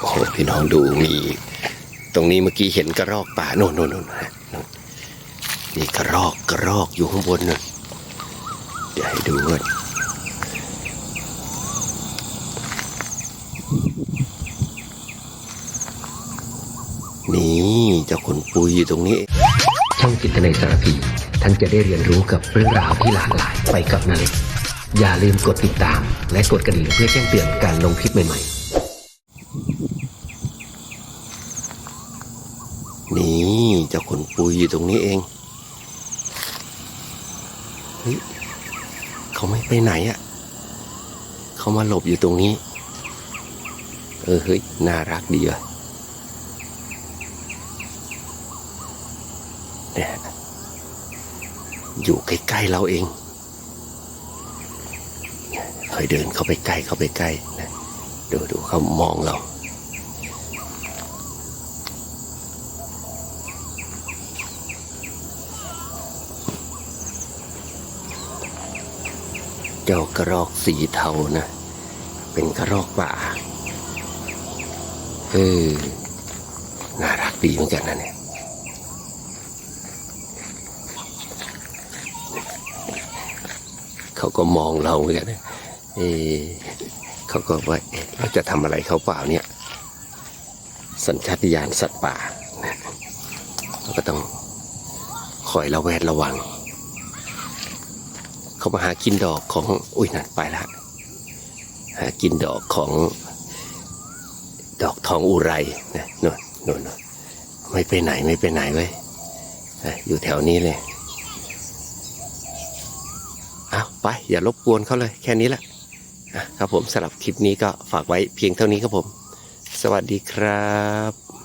โอ้โหพี่น้องดูมีตรงนี้เมื่อกี้เห็นกระรอกป่าโน่นโน่นโน่นนี่กระรอกกระรอกอยู่ข้างบนน่นเดี๋ยวให้ดูก่อนนี่เจ้าขนปุยอยู่ตรงนี้ ช่องจิตในสารพีท่านจะได้เรียนรู้กับเรื่องราวที่หลากหลายไปกับนาเล็กอย่าลืมกดติดตาม และกดกระดิ่งเพื่อแจ้งเตือนการลงคลิปใหม่ๆ นี่เจ้าขนปุยอยู่ตรงนี้เองเฮ้ยเขาไม่ไปไหนอะ่ะ เขามาหลบอยู่ตรงนี้ เออเฮ้ยน่ารักดีว่ะเนี่ยอยู่ใกล้ๆเราเองเคยเดินเข้าไปใกล้เข้าไปใกล้นะดูดูเขามองเรา เจ้ากระรอกสีเทานะ เป็นกระรอกป่า เออ น่ารักดีเหมือนกันนะเนี่ยเขาก็มองเราเหมือนกันนะเออเขาก็ว่าเราจะทำอะไรเขาเปล่าเนี่ย สัญชาตญาณสัตว์ป่านะเราก็ต้องคอยระแวดระวัง เขามาหากินดอกของอุ้ยนั่นไปละหากินดอกของดอกทองอุไรนะนนนนนไม่ไปไหนไม่ไปไหนเว้ยอยู่แถวนี้เลยเอาไป อย่ารบกวนเขาเลยแค่นี้แหละครับผมสำหรับคลิปนี้ก็ฝากไว้เพียงเท่านี้ครับผม สวัสดีครับ